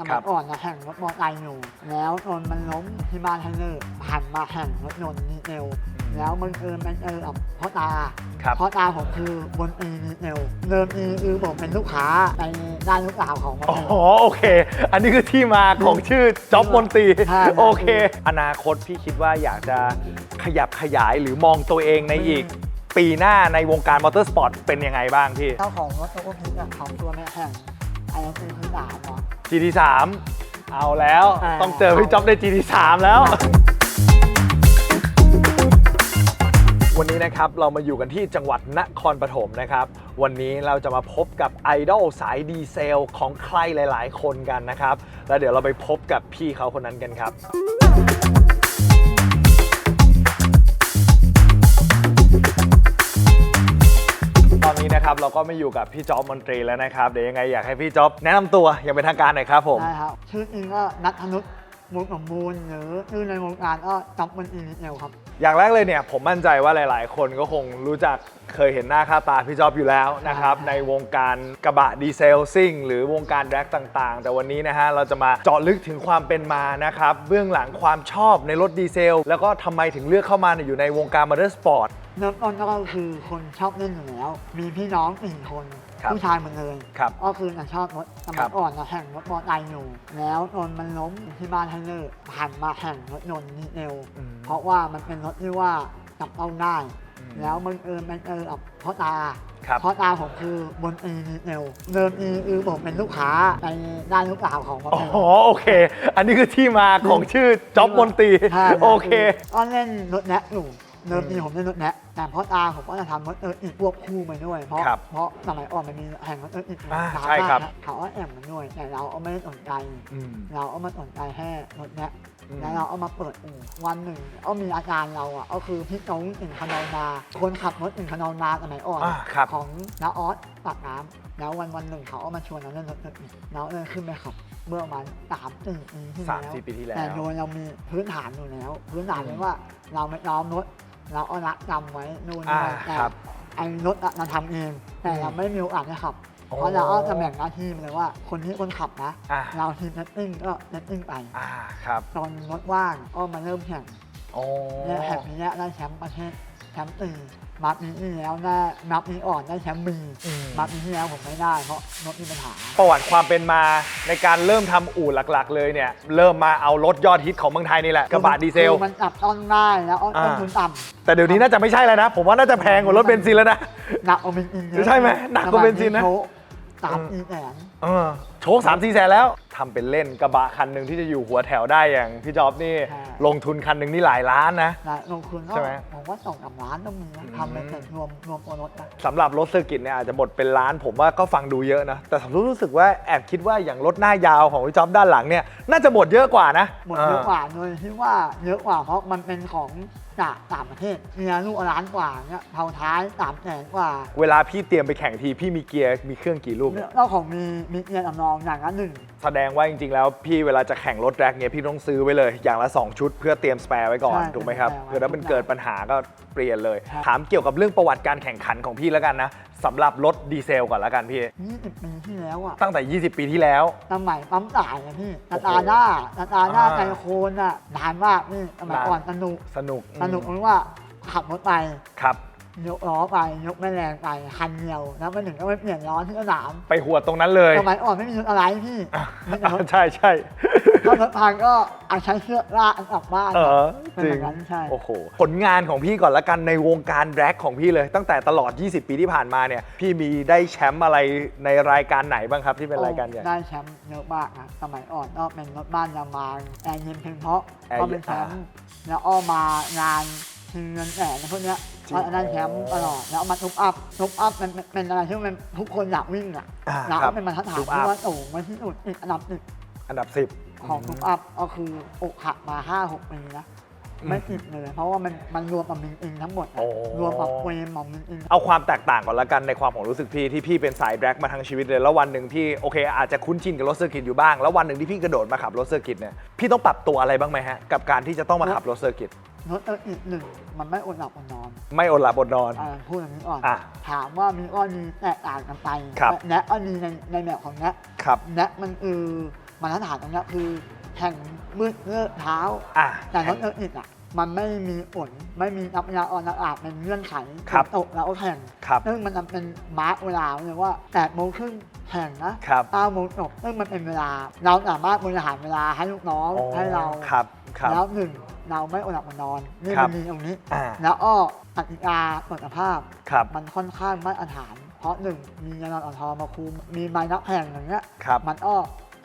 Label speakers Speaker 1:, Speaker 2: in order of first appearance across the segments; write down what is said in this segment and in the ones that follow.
Speaker 1: สมัยก่อนนะแข่งรถมอเตอร์ไซค์อยู่แล้วจนมันล้มที่บ้านไทเลอร์หันมาแข่งรถยนต์ดีเซลแล้วมันเออมันเออกับพ่อตา
Speaker 2: ครับ
Speaker 1: พ่อตาผมคือบนอีดีเซลเดิมอีคือผมเป็นลูกค้าในด้านลูกสาวของมัน
Speaker 2: อ๋อโอเค อันนี้คือที่มาของชื่อจ็อบมนตรี
Speaker 1: ใช่
Speaker 2: โอเค อนาคตพี่คิดว่าอยากจะขยับขยายหรือมองตัวเองในอีกปีหน้าในวงการมอเตอร์สปอร์ตเป็นยังไงบ้างพี่
Speaker 1: เจ้าของรถตัวพีอะของตัวแม่แข่ง ไอเอซีที่สามเนาะ
Speaker 2: GT3 เอาแล้ว
Speaker 1: อ่า
Speaker 2: ต้องเจอพี่จ๊อบใน GT3 แล้ว วันนี้นะครับเรามาอยู่กันที่จังหวัดนครปฐมนะครับ วันนี้เราจะมาพบกับไอดอลสายดีเซลของใครหลาย ๆ คนกันนะครับ แล้วเดี๋ยวเราไปพบกับพี่เขาคนนั้นกันครับ เราก็ไม่อยู่กับพี่จ๊อบมนตรีแล้วนะครับ เดี๋ยวยังไงอยากให้พี่จ๊อบแนะนำตัวอย่างเป็นทางการหน่อยครับผม
Speaker 1: ใช่ครับ ชื่อจริงก็นัทธนุษ มุกสมบูรณ์หรือชื่อในวงการก็จับบนอีดีเซลครับ
Speaker 2: อย่างแรกเลยเนี่ยผมมั่นใจว่าหลาย ๆ คนก็คงรู้จักเคยเห็นหน้าค่าตาพี่จ๊อบอยู่แล้วนะครับ
Speaker 1: ใช่
Speaker 2: ในวงการกระบะดีเซลซิ่งหรือวงการแร็กต่าง ๆ แต่วันนี้นะฮะเราจะมาเจาะลึกถึงความเป็นมานะครับเบื้องหลังความชอบในรถดีเซล แล้วก็ทำไมถึงเลือกเข้ามาอยู่ในวงการมอเตอร์สปอร์ต
Speaker 1: เริ่มต้นก็คือคนชอบเล่นอยู่แล้ว มีพี่น้องสี่คน
Speaker 2: ครับ
Speaker 1: ผู้ชายหมดเลย
Speaker 2: ครับ
Speaker 1: ก็คือน่ะชอบรถส
Speaker 2: ครั
Speaker 1: มัย
Speaker 2: บ
Speaker 1: ก่อนนะแข่งรถมอเตอร์ไซค์อยู่แล้วจนมันล้มที่บ้านไทเลอร์หันมาแข่งรถยนต์ดีเซล
Speaker 2: อืม
Speaker 1: เพราะว่ามันเป็นรถที่ว่าจับต้องได้
Speaker 2: อืม
Speaker 1: แล้วมันเออมันเออกับพ่อตา
Speaker 2: ครับ
Speaker 1: พ่อตาผมคือบนอีดีเซลเดิมอีคือผมเป็นลูกค้าในด้านลูกสาวของมัน
Speaker 2: อ๋อโอเค อันนี้คือที่มาของชื่อจ๊อบมนตรี
Speaker 1: ใช่
Speaker 2: โอเค
Speaker 1: ก็เล่นรถแนะอยู่ เดิมทีผมเล่นรถแนะแต่พ่อตาผมก็จะทำรถเอออีกพวกคู่ไปด้วย เพราะ
Speaker 2: ครับ
Speaker 1: เพราะสมัยก่อนมันมีแข่งรถเอออีก
Speaker 2: อ่า
Speaker 1: หลาย
Speaker 2: ใช่ครับ
Speaker 1: มากนะเขาก็แอบมันด้วยแต่เราเอาไม่ได้สนใจ
Speaker 2: อืม
Speaker 1: เราเอามาสนใจแค่รถแนะ
Speaker 2: อืม
Speaker 1: แล้วเราเอามาเปิดอู่วันหนึ่งเอามีอาจารย์เราอะก็คือพี่โจ้อินคานอลนาคนขับรถอินคานอลนาสมัยก่อน
Speaker 2: อ่าครับ
Speaker 1: ของน้าออสปากน้ำแล้ววันวันหนึ่งเขาเอามาชวนเราเล่นรถเอออีกเราเลยขึ้นไปขับเมื่อประมาณสามสี่ปีที่
Speaker 2: สาม
Speaker 1: แล้ว
Speaker 2: สี่ปีที่แล้ว
Speaker 1: แต่โดยเรามีพื้นฐานอยู่แล้ว พื้นฐาน
Speaker 2: อืม
Speaker 1: เลยว่าเราไม่ยอมรถ เราเอารักจำไว้นู่น
Speaker 2: อ่า
Speaker 1: นี่แต่
Speaker 2: ครับ
Speaker 1: ไอ้รถอะเราทำเอง แต่เราไม่มีโอกาสได้ขับ
Speaker 2: โอ้
Speaker 1: เพราะเราเอาจะแบ่งหน้าที่มาเลยว่าคนที่คนขับนะ
Speaker 2: อ่า
Speaker 1: เราทีมเนตติ้งก็เนตติ้งไป
Speaker 2: อ่าครับ
Speaker 1: ตอนรถว่างก็มาเริ่มแข่ง
Speaker 2: โอ้
Speaker 1: เนี่ยแข่งนี้เนี่ยได้แชมป์ประเทศ แชมป์ตีมาปีที่แล้วได้นับนี้อ่อนได้แชมป์บี
Speaker 2: อืม
Speaker 1: มาปีที่แล้วผมไม่ได้เพราะรถมีปัญหา
Speaker 2: ประวัติความเป็นมาในการเริ่มทำอู่หลักๆ เลยเนี่ย เริ่มมาเอารถยอดฮิตของเมืองไทยนี่แหละกระบะดีเซล
Speaker 1: คือมันจับต้องได้แล้วก็ต้น
Speaker 2: อ่า
Speaker 1: ทุนต่
Speaker 2: แต่เดี๋ยวนี้น่าจะไม่ใช่แล้วนะ ผมว่าน่าจะแพงกว่ารถเบนซินแล้วนะำ
Speaker 1: หนักกว่าเบนซินเยอะ
Speaker 2: ใช่ไหมหนักกว่าเบนซินนะ
Speaker 1: โชว์สามอีแสน
Speaker 2: เออโชคสามสี่แสนแล้ว ทำเป็นเล่นกระบะคันหนึ่งที่จะอยู่หัวแถวได้อย่างพี่จอบนี่ลงทุนคันหนึ่งนี่หลายล้านนะ
Speaker 1: นะลงทุนก็
Speaker 2: ใช่ไหม
Speaker 1: ผมว่าสองสามล้านต้องมีนะ
Speaker 2: อืม
Speaker 1: ทำเป็นเสร็จรวมรวมตัวรถนะ
Speaker 2: สำหรับรถเซอร์กิตเนี่ยอาจจะหมดเป็นล้านผมว่าก็ฟังดูเยอะนะ แต่ผมรู้สึกว่าแอบคิดว่าอย่างรถหน้ายาวของพี่จอบด้านหลังเนี่ยน่าจะหมดเยอะกว่านะ
Speaker 1: หมดเยอะกว่าโดยที่ว่าเยอะกว่าเพราะมันเป็นของจากต่างประเทศเมียลูกล้านกว่าเนี่ยเผาท้ายสามแสนกว่า
Speaker 2: เวลาพี่เตรียมไปแข่งทีพี่มีเกียร์มีเครื่องกี่ลูก
Speaker 1: เจ้าของมีมีเมียสำรองอย่างละหนึ่ง
Speaker 2: แสดงว่าจริงๆ แล้วพี่เวลาจะแข่งรถแร็กเนี่ยพี่ต้องซื้อไว้เลย อย่างละ 2 ชุดเพื่อเตรียมสแปร์ไว้ก่อน
Speaker 1: ใช่
Speaker 2: ถูกไหมครับ
Speaker 1: เตรียมสแปร์ไว้
Speaker 2: เพื่อถ้ามันเกิดปัญหาก็เปลี่ยนเลย
Speaker 1: ครับ
Speaker 2: ถามเกี่ยวกับเรื่องประวัติการแข่งขันของพี่แล้วกันนะสำหรับรถดีเซลก่อนแล้วกันพี่
Speaker 1: ยี่สิบปีที่แล้วอะ
Speaker 2: ตั้งแต่ 20 ปีที่แล้ว
Speaker 1: สมัยปั๊มจ่ายอะพี่ตา
Speaker 2: โอ้โห
Speaker 1: ตาหน้าตาตาหน้า
Speaker 2: อ่า
Speaker 1: ใจโคนอะนานมากนี่สมัย
Speaker 2: นาน
Speaker 1: ก่อนสนุก
Speaker 2: สนุก
Speaker 1: สนุกตรงที่ว่าขับรถไป
Speaker 2: ครับ
Speaker 1: ยกล้อไปยกแม่แรงไปคันเดียวแล้วไปถึงก็ไปเปลี่ยนล้อที่สนาม
Speaker 2: ไปหัวตรงนั้นเลย
Speaker 1: สมัยอ่อนไม่มีรถอะไรพี่ไม่มีรถ
Speaker 2: ใช่ใช่
Speaker 1: ถ้ารถพังก็เอาใช้เชือกลากกลับบ้าน
Speaker 2: เออ
Speaker 1: เป็น
Speaker 2: จริ
Speaker 1: องย่างนั้นใช่
Speaker 2: โอ้โห ผลงานของพี่ก่อนละกันในวงการแร็กของพี่เลย ตั้งแต่ตลอด 20 ปีที่ผ่านมาเนี่ย พี่มีได้แชมป์อะไรในรายการไหนบ้างครับที่เป็นรายการใหญ่
Speaker 1: ได้แชมป์เยอะมากนะสมัยอ่อนก็เป็นรถบ้านยามางแอร์เย็นเพียงเพราะ
Speaker 2: แอร์
Speaker 1: ก็
Speaker 2: เย็น
Speaker 1: เป็นแชมป์แล้วอ้อมางาน ชิงเงินแสนพวกเนี้ย
Speaker 2: จริง
Speaker 1: ก็ได้แชมป์ตลอดแล้วเอามาทุบอัพทุบอัพมันเป็นเป็นอะไรที่มันทุกคนอยากวิ่งอะ
Speaker 2: อ่า
Speaker 1: แล้ว
Speaker 2: ครับ
Speaker 1: เป็นบรรทัดฐาน
Speaker 2: ทุบอั
Speaker 1: ที่
Speaker 2: พ
Speaker 1: ว่าโอ้มาที่สุดติดอันดับหนึ่ง
Speaker 2: อันดับ10
Speaker 1: ของทุบอัพก็คืออกหักมาห้าหกปีนะ
Speaker 2: อืม
Speaker 1: ไม่ติดเลย เพราะว่ามันมันรวมกับมินอิงทั้งหมดอะ
Speaker 2: โอ้
Speaker 1: รวมกับเฟรมของมินอิง
Speaker 2: เอาความแตกต่างก่อนละกันในความของรู้สึกพี่ที่พี่เป็นสายแร็กมาทั้งชีวิตเลย แล้ววันหนึ่งที่โอเค อาจจะคุ้นชินกับรถเซอร์กิตอยู่บ้าง แล้ววันหนึ่งที่พี่กระโดดมาขับรถเซอร์กิตเนี่ยพี่ต้องปรับตัวอะไรบ้างไหมฮะกับการที่จะต้องมาขับรถเซอร์กิต
Speaker 1: รถเอออีกหนึ่ง มันไม่อดหลับอดนอน
Speaker 2: ไม่อดหลับอดนอน
Speaker 1: อ่าพูดอย่างนี้ก่อน
Speaker 2: อะ
Speaker 1: ถามว่ามีอ้อดีแตกต่างกันไป
Speaker 2: ครับ
Speaker 1: แนะอ้อดีในในแบบของแนะ ครับ แนะมันคือมาตรฐานตรงเนี้ยคือแข่งมืดเลือเท้า
Speaker 2: อะ
Speaker 1: แต่รถเอออิดอะ มันไม่มีผลไม่มีนับเวลาออนอาจเป็นเงื่อนไข
Speaker 2: ครับ
Speaker 1: ตกแล้วก็แข่ง
Speaker 2: ครับ
Speaker 1: ซึ่งมันเป็นมาร์กเวลาเลยว่า8โมงครึ่งแข่งนะครับ9โมงจบซึ่งมันเป็นเวลา เราสามารถบริหารเวลาให้ลูกน้อง
Speaker 2: อ๋อ
Speaker 1: ให้เรา
Speaker 2: ครับครับ
Speaker 1: แล้วหนึ่งเราไม่อดหลับอดนอนนี่
Speaker 2: ครั
Speaker 1: มั
Speaker 2: บ
Speaker 1: นมีตรงนี้
Speaker 2: อ่า
Speaker 1: แล้วอ้อกติกาสุขภาพ
Speaker 2: ครับ
Speaker 1: มันค่อนข้างมาตรฐาน เพราะหนึ่งมียานอนทอมาคุมมีไม้นักแข่งอย่างเงี้ย
Speaker 2: ครับ
Speaker 1: มันอ้อ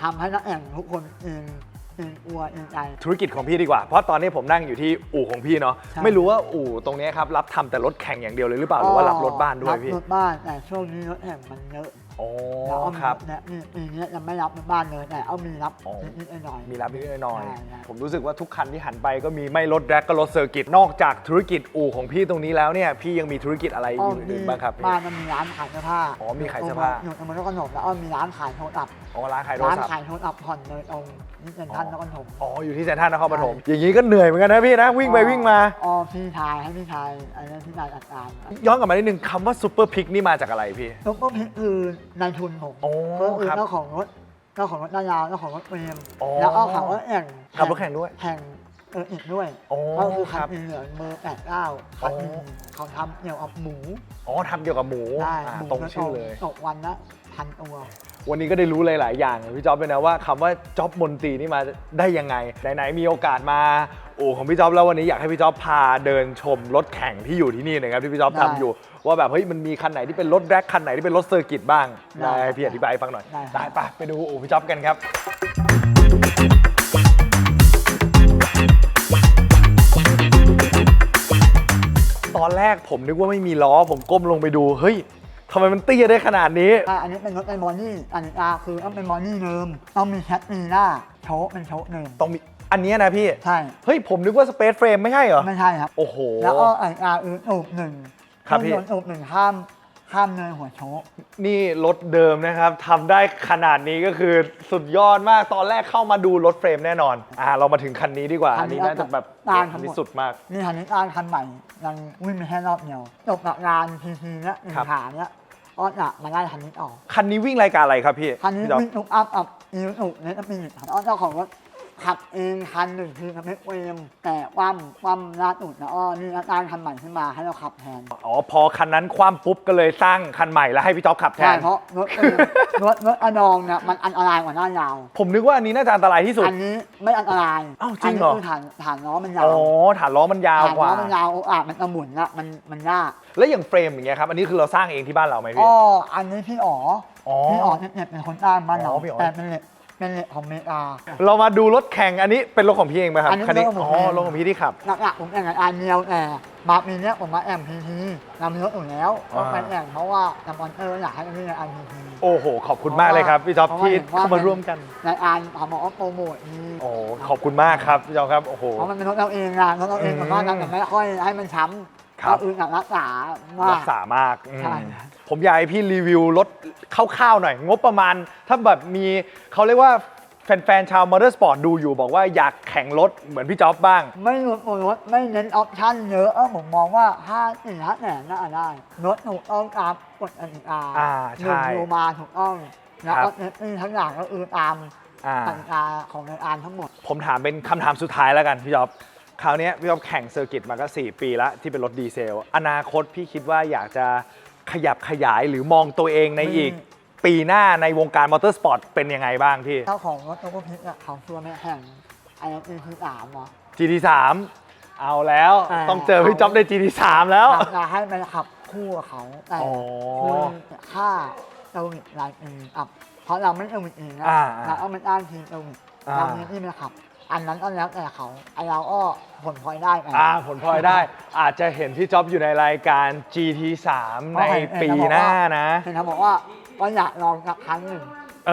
Speaker 1: ทำให้นักแข่งทุกคนเองเองอัวเองใจ
Speaker 2: ธุรกิจของพี่ดีกว่า เพราะตอนนี้ผมนั่งอยู่ที่อู่ของพี่เนาะ
Speaker 1: ใช่
Speaker 2: ไม่รู้ว่าอู่ตรงนี้ครับรับทำแต่รถแข่งอย่างเดียวเลยหรือเปล่า หรือว่ารับรถบ้านด้วยพี่
Speaker 1: รับรถบ้านแต่ช่วงนี้รถแข่งมันเยอะ
Speaker 2: โอ้
Speaker 1: แล้วอ้อม
Speaker 2: ครับ
Speaker 1: เนี่ยนี่ปีนี้ยังไม่รับรถบ้านเลยแต่เอามีรับ
Speaker 2: อ๋อ
Speaker 1: นิดๆหน่อยๆ
Speaker 2: มีรับนิดๆหน่อย
Speaker 1: ใช่ใช่
Speaker 2: ๆผมรู้สึกว่าทุกคันที่หันไปก็มีไม่รถแร็กก็รถเซอร์กิต นอกจากธุรกิจอู่ของพี่ตรงนี้แล้วเนี่ยพี่ยังมีธุรกิจอะไร
Speaker 1: อ้อ
Speaker 2: อ
Speaker 1: ม
Speaker 2: ยู่อื่นๆบ้างครับพี่
Speaker 1: บ้านมันมีร้านขายเสื้อผ้า
Speaker 2: อ๋อมีขายเสื้อผ้า
Speaker 1: อยู่ตรงบนนครถมแล้วอ้อมมีร้านขายโทรศัพท์
Speaker 2: อ๋อร้านขายโทร
Speaker 1: ร้าน
Speaker 2: ศัพท์
Speaker 1: ขายโทรศัพท์ผ่อนเลยตรงนี่เป็นท่านนครถม
Speaker 2: อ๋ออยู่ที่เซ็นทรัลนครปฐมอย่างนี้ก็เหนื่อยเหมือนกันนะพี่นะวิ่งไปวิ่งมา
Speaker 1: อ๋อพี่ชายให้พี่ชายอันนี้พี่ชายจัดการ
Speaker 2: ย้อนกลับมานิดนึงคำว่าซูเปอร์พิกนี่มาจากอะไรพี่
Speaker 1: ซุปเปอร์พิกคือ นายทุนผม
Speaker 2: โอ้
Speaker 1: ก็คือ
Speaker 2: ครับ
Speaker 1: เจ้าของรถเจ้าของรถนายาวเจ้าของรถเฟรม
Speaker 2: อ๋อ
Speaker 1: แล้วก็ขับรถแข่ง
Speaker 2: ขับรถแข่งด้วย
Speaker 1: แข่งเอออีกด้วย
Speaker 2: โอ้
Speaker 1: ก็คือ
Speaker 2: ค
Speaker 1: คั
Speaker 2: รั
Speaker 1: น
Speaker 2: บ
Speaker 1: สีเหลืองเบอร์แปดเก้าคันหนึ่ง
Speaker 2: อ๋อ
Speaker 1: เขาทำเกี่ยวกับหมู
Speaker 2: อ๋อทำเกี่ยวกับหมู
Speaker 1: ได้
Speaker 2: อ่า
Speaker 1: หมู
Speaker 2: ตรง
Speaker 1: กะ
Speaker 2: ชื่อเลย
Speaker 1: ตกวันละพันตัว
Speaker 2: วันนี้ก็ได้รู้หลาย ๆ อย่างพี่จ๊อบเลยนะว่าคำว่าจ๊อบมนตรีนี่มาได้ยังไง ไหน ๆ มีโอกาสมาโอ้ของพี่จ๊อบแล้ววันนี้อยากให้พี่จ๊อบพาเดินชมรถแข่งที่อยู่ที่นี่หนะครับที่พี่จ๊อบ
Speaker 1: ได้
Speaker 2: ทำอยู่ ว่าแบบเฮ้ยมันมีคันไหนที่เป็นรถแร็คคันไหนที่เป็นรถเซอร์กิตบ้าง
Speaker 1: ได้
Speaker 2: ได้ให้พี่อธิบายให้ฟังหน่อย
Speaker 1: ได้
Speaker 2: ได้ปะไปดูอู่พี่จ๊อบกันครับ ตอนแรกผมนึกว่าไม่มีล้อผมก้มลงไปดูเฮ้ยทำไมมันเตี้ยได้ขนาดนี้
Speaker 1: อะอันนี้เป็นรถเป็นมอนี่อันนี้อะคือต้องเป็นมอนี่เดิมต้องมีแคทมีหน้าโชว์เป็นโชว์เดิม
Speaker 2: ต้องมี อันเนี้ยนะพี่
Speaker 1: ใช่
Speaker 2: เฮ้ยผมนึกว่าสเปซเฟรมไม่ใช่เหรอ
Speaker 1: ไม่ใช่ครับ
Speaker 2: โอ้โห
Speaker 1: แล้วก็ไออาร์อืออูบหนึ่ง
Speaker 2: ครับพี่
Speaker 1: เคองยนต์อูบหนึ่งข้ามข้ามเนินหัวโชว์
Speaker 2: นี่รถเดิมนะครับทำได้ขนาดนี้ก็คือสุดยอดมากตอนแรกเข้ามาดูรถเฟรมแน่นอน อ่า เรามาถึงคันนี้ดีกว่า อันนี้น่าจะแบบ
Speaker 1: ตาม
Speaker 2: อั
Speaker 1: ทั้
Speaker 2: น
Speaker 1: งห
Speaker 2: นี้
Speaker 1: มด
Speaker 2: สุดมาก
Speaker 1: นี่คันนี้ตานคันใหม่ยังวิ่งไปแค่รอบเดียวจบกับงานทีทีเนี้ยหนึ่
Speaker 2: ครับ
Speaker 1: งขาเนี้ยอ้อนอะมาได้คันนี้ออก
Speaker 2: คันนี้วิ่งรายการอะไรครับพี่
Speaker 1: คันนี้
Speaker 2: พี่จ๊อบ
Speaker 1: วิ่งลุกอัพอัพอีลุกเนตมีครับอ้อนเจ้าของรถ ขับเองคันหนึ่งคือทำให้เวมแต่คว่ำคว่ำหน้าตุดนะอ้อนี่ตานคันใหม่ขึ้นมาให้เราขับแทน
Speaker 2: อ๋อพอคันนั้นคว่ำปุ๊บก็เลยสร้างคันใหม่แล้วให้พี่จ๊อบขับแท
Speaker 1: ใช่
Speaker 2: น
Speaker 1: เพราะรถเออรถรถอนองเนี่ยมันอันตรายกว่าหน้ายาว
Speaker 2: ผมนึกว่าอันนี้น่าจะอันตรายที่สุด
Speaker 1: อันนี้ไม่อันตราย
Speaker 2: อ้าวจริงเหรอ
Speaker 1: นนี้คือฐานฐานล้อมันยา
Speaker 2: อ๋
Speaker 1: ว
Speaker 2: อฐานล้อมันยาว
Speaker 1: ฐาน
Speaker 2: ก
Speaker 1: ล้
Speaker 2: ว่า
Speaker 1: อมันยาวโอ้อาจมันจะหมุนละมันมันยาก
Speaker 2: แล้วอย่างเฟรมอย่างเงี้ยครับ อันนี้คือเราสร้างเองที่บ้านเราไหมพี่
Speaker 1: อ๋ออันนี้พี่อ๋อ
Speaker 2: อ๋อ
Speaker 1: พี่อ๋อเนี่ยเป็นคนสร้างบ้านเรา
Speaker 2: อ๋อพี่อ๋อ
Speaker 1: แต่เป็นเหล็ก เป็นเหล็กของอเมริกา
Speaker 2: เรามาดูรถแข่งอันนี้เป็นรถของพี่เองไหมครับ
Speaker 1: อันนี้
Speaker 2: คันนี้
Speaker 1: รถของผม
Speaker 2: อ๋อ
Speaker 1: เอง
Speaker 2: รถของพี่ที่ขับ
Speaker 1: หลักๆผมแข่งกับอันเดียวแต่มาปีเนี้ยผมมาแอมพีทีนำรถอยู่แล้วก็ไปแข่งเพราะว่าจำออนเออร์อยากให้พี่ในอันพีที
Speaker 2: โอ้โห ขอบคุณมากเลยครับพี่จ๊อบ
Speaker 1: เพราะว่า
Speaker 2: ที่
Speaker 1: เห็นว่า
Speaker 2: เข้ามาร่วมกัน
Speaker 1: ในอันเขาบอกว่าโปรโมทนี้
Speaker 2: โอ้ขอบคุณมากครับพี่จ๊อบครับโอ้โห
Speaker 1: เพราะมันเป็นรถเราเองนะรถเราเอง
Speaker 2: อืม
Speaker 1: มันก็ทำแต่ไม่ค่อยให้มันช้ำ
Speaker 2: ครับ
Speaker 1: ก็อื่นกับรักษามาก
Speaker 2: รักษามากอืม
Speaker 1: ใช่
Speaker 2: ผมอยากให้พี่รีวิวรถคร่าวๆหน่อย งบประมาณ ถ้าแบบมีเขาเรียกว่าแฟนๆชาวมอเตอร์สปอร์ตดูอยู่บอกว่าอยากแข่งรถเหมือนพี่จ๊อบบ้าง
Speaker 1: ไม่รถรถไม่เน้นออปชั่นเยอะเออผมมองว่าห้าสี่ห้าแสนน่าจะได้รถถูกต้องตามกฎอันอา
Speaker 2: อ่า
Speaker 1: หนึ่ง
Speaker 2: ใช่
Speaker 1: โลมาถูกต้อง แล้ว
Speaker 2: ครั
Speaker 1: ก็
Speaker 2: บ
Speaker 1: เนนี่ทั้งอย่างก็คือตาม
Speaker 2: อ่า
Speaker 1: กติกาของในอานทั้งหมด
Speaker 2: ผมถามเป็นคำถามสุดท้ายแล้วกันพี่จ๊อบ คราวเนี้ยพี่จ๊อบแข่งเซอร์กิตมาก็ 4 ปีแล้วที่เป็นรถดีเซล อนาคตพี่คิดว่าอยากจะขยับขยายหรือมองตัวเองใน
Speaker 1: ไม่
Speaker 2: อีก ปีหน้าในวงการมอเตอร์สปอร์ตเป็นยังไงบ้างพี่
Speaker 1: เจ้าของรถตัวพิกอะเขาชัวร์ไม่แข่งไอ้นี่คือสามเหรอ
Speaker 2: GT3 เอาแล้ว
Speaker 1: อ่า
Speaker 2: ต้องเจอพี่จ๊อบใน GT3 แล้ว
Speaker 1: จะให้ไปขับคู่กับเขาแต่
Speaker 2: อ๋อ
Speaker 1: คือค่าเซอร์วิสรายปีอับเพราะเราไม่เซอร์วิสเองนะ
Speaker 2: อ่า
Speaker 1: เราเอามันอ้างทีมเซอร์วิส
Speaker 2: อ่า
Speaker 1: เรามีที่มาขับ อันนั้นก็แล้วแต่เขาไอเราก็ผลพลอยได้ไป
Speaker 2: อ่าผลพลอยได้ อาจจะเห็นพี่จ๊อบอยู่ในรายการ GT3 ในปีหน้านะ
Speaker 1: เห็นเขาบอกว่าก็อยากลองสักครั้งหนึ่ง
Speaker 2: เอ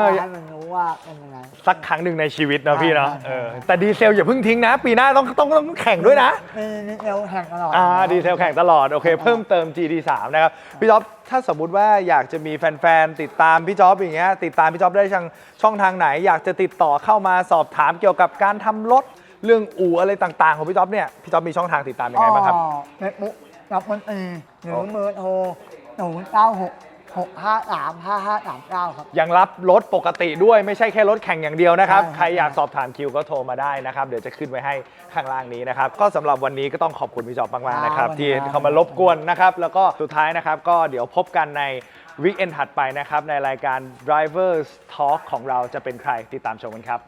Speaker 2: อ
Speaker 1: ให้มันรู้ว่าเป็นยังไง
Speaker 2: สักครั้งหนึ่งในชีวิตนะพี่เนาะ
Speaker 1: ใช่ใช่
Speaker 2: เออแต่ดีเซลอย่าเพิ่งทิ้งนะ ปีหน้าต้องต้องต้องแข่งด้วยนะ
Speaker 1: มีนิดเดียวแข่งตลอด
Speaker 2: อ่าดีเซลแข่งตลอด โอเค เพิ่มเติม GT3 นะครับ พี่จ๊อบถ้าสมมุติว่าอยากจะมีแฟน ๆ ติดตามพี่จ๊อบอย่างเงี้ยติดตามพี่จ๊อบได้ทางช่องทางไหน อยากจะติดต่อเข้ามาสอบถามเกี่ยวกับการทำรถ เรื่องอู่อะไรต่างๆ ของพี่จ๊อบเนี่ยพี่จ๊อบมีช่องทางติดตามยังไงบ้างครับ
Speaker 1: เฟซบุ๊กรับคนตีหรือเบอร์โทรศูนย์เก้าหก 6 5 3 5 5 3 9ครับ
Speaker 2: ยังรับรถปกติด้วยไม่ใช่แค่รถแข่งอย่างเดียวนะครับ
Speaker 1: ใช่ครับ
Speaker 2: ใครอยากสอบถามคิวก็โทรมาได้นะครับ เดี๋ยวจะขึ้นไว้ให้ข้างล่างนี้นะครับ ก็สำหรับวันนี้ก็ต้องขอบคุณพี่จอบมากๆนะครับ
Speaker 1: ครับ
Speaker 2: ที่
Speaker 1: สวัสดีครับ
Speaker 2: เข้ามารบกวนนะครับ แล้วก็สุดท้ายนะครับ ก็เดี๋ยวพบกันในวีคเอนถัดไปนะครับ ในรายการ Drivers Talk ของเราจะเป็นใครติดตามชมกันครับ